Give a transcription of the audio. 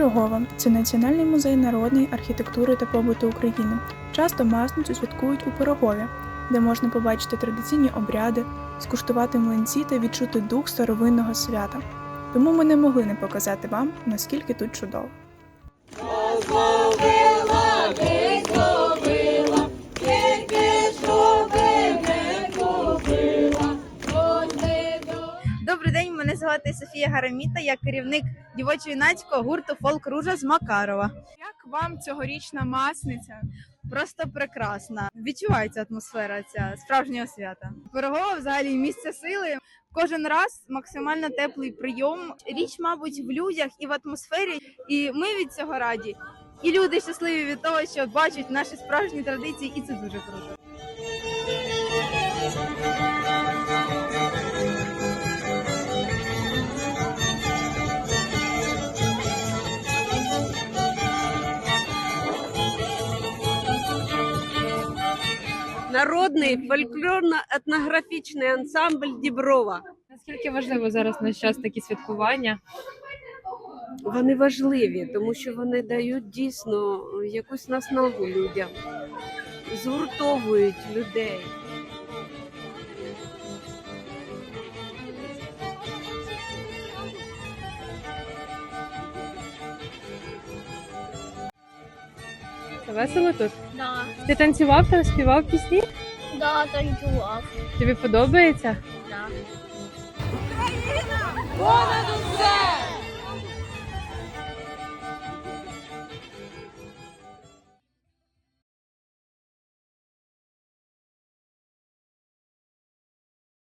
Пирогова це Національний музей народної архітектури та побуту України. Часто масницю святкують у Пирогові, де можна побачити традиційні обряди, скуштувати млинці та відчути дух старовинного свята. Тому ми не могли не показати вам, наскільки тут чудово. Звати Софія Гараміта, я керівник дівочо-юнацького гурту Фолк Ружа з Макарова. Як вам цьогорічна масниця? Просто прекрасна. Відчувається атмосфера ця справжнього свята. Пирогова взагалі місце сили. Кожен раз максимально теплий прийом. Річ, мабуть, в людях і в атмосфері. І ми від цього раді. І люди щасливі від того, що бачать наші справжні традиції, і це дуже круто. Народний фольклорно-етнографічний ансамбль Діброва. Наскільки важливо зараз на час такі святкування? Вони важливі, тому що вони дають дійсно якусь наснагу людям, згуртовують людей. Весело тут? Да, Ти танцював та співав пісні? да, танцював. Тобі подобається? Да. Усе!